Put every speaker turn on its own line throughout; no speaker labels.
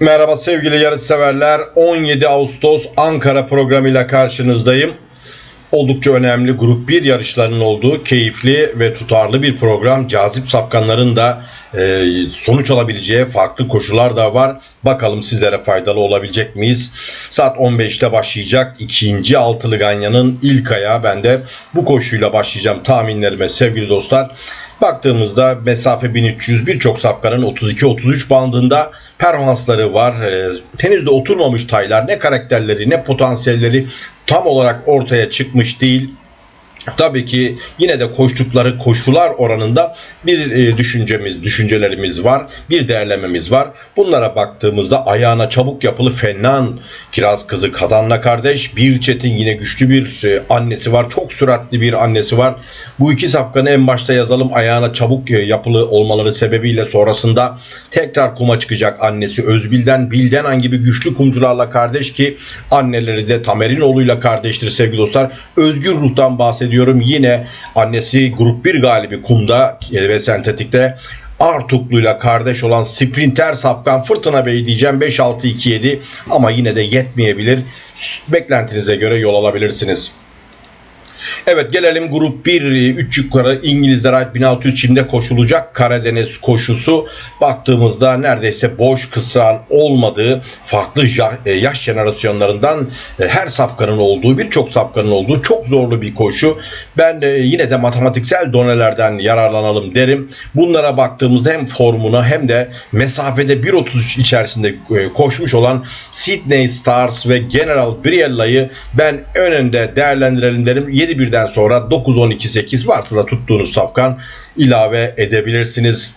Merhaba sevgili yarış severler. 17 Ağustos Ankara programıyla karşınızdayım. Oldukça önemli grup 1 yarışlarının olduğu keyifli ve tutarlı bir program. Cazip safkanların da e, sonuç alabileceği farklı koşular da var. Bakalım sizlere faydalı olabilecek miyiz? Saat 15'te başlayacak ikinci altılı ganyanın ilk ayağı. Ben de bu koşuyla başlayacağım tahminlerime sevgili dostlar. Baktığımızda mesafe 1300 birçok safkanın 32-33 bandında performansları var. Ee, henüz de oturmamış taylar ne karakterleri ne potansiyelleri tam olarak ortaya çıkmış değil. Tabii ki yine de koştukları koşular oranında bir e, düşüncemiz, düşüncelerimiz var, bir değerlememiz var. Bunlara baktığımızda ayağına çabuk yapılı Fennan, Kiraz kızı Kadanla kardeş, bir çetin yine güçlü bir e, annesi var, çok süratli bir annesi var. Bu iki safkanı en başta yazalım ayağına çabuk e, yapılı olmaları sebebiyle sonrasında tekrar kuma çıkacak annesi Özbil'den, Bilden gibi güçlü kumcularla kardeş ki anneleri de Tamerinoğlu'yla kardeştir sevgili dostlar. Özgür ruhtan bahsediyorum. Yine annesi grup 1 galibi kumda ve sentetikte Artuklu'yla kardeş olan Sprinter Safkan Fırtına Bey diyeceğim 5-6-2-7 ama yine de yetmeyebilir. Beklentinize göre yol alabilirsiniz. Evet gelelim grup 1 3 yukarı İngilizlere ait 1600 çimde koşulacak Karadeniz koşusu. Baktığımızda neredeyse boş kısran olmadığı farklı e, yaş jenerasyonlarından e, her safkanın olduğu birçok safkanın olduğu çok zorlu bir koşu. Ben yine de matematiksel donelerden yararlanalım derim. Bunlara baktığımızda hem formuna hem de mesafede 1.33 içerisinde e, koşmuş olan Sydney Stars ve General Briella'yı ben önünde değerlendirelim derim. 7 birden sonra 9-12-8 varsa da tuttuğunuz safkan ilave edebilirsiniz.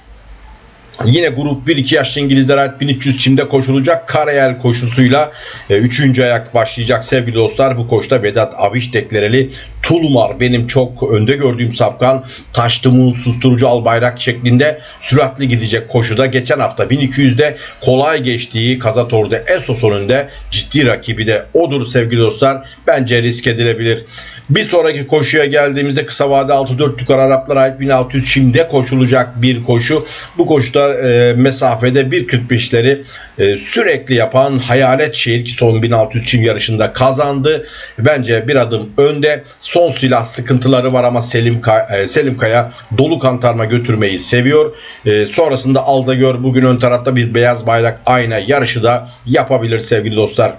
Yine grup 1-2 yaşlı İngilizler ait 1300 çimde koşulacak Karayel koşusuyla 3. E, ayak başlayacak sevgili dostlar. Bu koşta Vedat Abiş deklereli Tulmar benim çok önde gördüğüm safkan taştımı susturucu al bayrak şeklinde süratli gidecek koşuda. Geçen hafta 1200'de kolay geçtiği Kazator'da Esos önünde ciddi rakibi de odur sevgili dostlar. Bence risk edilebilir. Bir sonraki koşuya geldiğimizde kısa vade 6-4 yukarı Araplara ait 1600 çimde koşulacak bir koşu. Bu koşuda e, mesafede 1.45'leri e, sürekli yapan Hayalet Şehir ki son 1600 çim yarışında kazandı. Bence bir adım önde. Son silah sıkıntıları var ama Selim, Kaya, e, Selim Kaya dolu kantarma götürmeyi seviyor. E, sonrasında Alda Gör bugün ön tarafta bir beyaz bayrak ayna yarışı da yapabilir sevgili dostlar.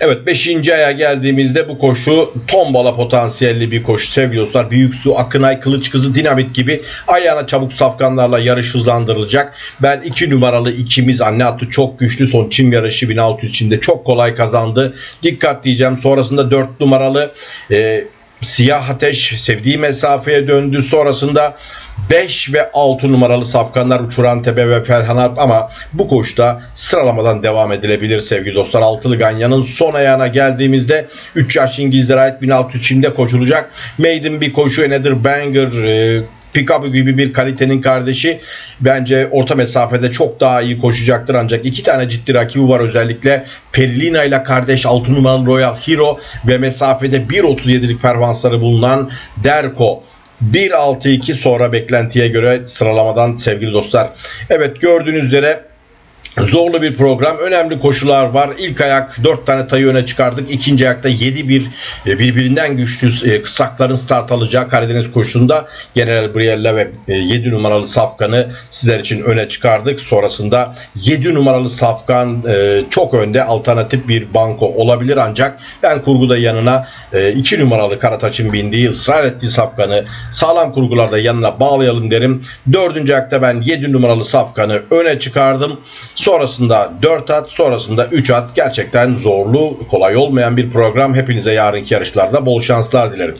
Evet 5. aya geldiğimizde bu koşu tombala potansiyelli bir koşu sevgili dostlar. Büyük Su, Akınay, Kılıç Kızı, Dinamit gibi ayağına çabuk safkanlarla yarış hızlandırılacak. Ben 2 numaralı ikimiz anne attı çok güçlü son çim yarışı 1600 çimde çok kolay kazandı. Dikkat diyeceğim sonrasında 4 numaralı e, Siyah Ateş sevdiği mesafeye döndü. Sonrasında 5 ve 6 numaralı safkanlar Uçuran Tepe ve Felhanat ama bu koşta sıralamadan devam edilebilir sevgili dostlar. Altılı Ganyan'ın son ayağına geldiğimizde 3 yaş İngilizlere ait 1600 çimde koşulacak. Maiden bir koşu Another Banger e, Pickup gibi bir kalitenin kardeşi bence orta mesafede çok daha iyi koşacaktır. Ancak iki tane ciddi rakibi var. Özellikle Perlina ile kardeş 6 numaralı Royal Hero ve mesafede 1.37'lik performansları bulunan Derko. 1.6-2 sonra beklentiye göre sıralamadan sevgili dostlar. Evet gördüğünüz üzere Zorlu bir program. Önemli koşular var. İlk ayak 4 tane tayı öne çıkardık. İkinci ayakta 7 bir e, birbirinden güçlü e, kısakların start alacağı Karadeniz koşusunda General Briella ve 7 e, numaralı Safkan'ı sizler için öne çıkardık. Sonrasında 7 numaralı Safkan çok önde alternatif bir banko olabilir ancak ben kurguda yanına 2 numaralı Karataç'ın bindiği ısrar ettiği Safkan'ı sağlam kurgularda yanına bağlayalım derim. Dördüncü ayakta ben 7 numaralı Safkan'ı öne çıkardım. Sonrasında 4 at, sonrasında 3 at. Gerçekten zorlu, kolay olmayan bir program. Hepinize yarınki yarışlarda bol şanslar dilerim.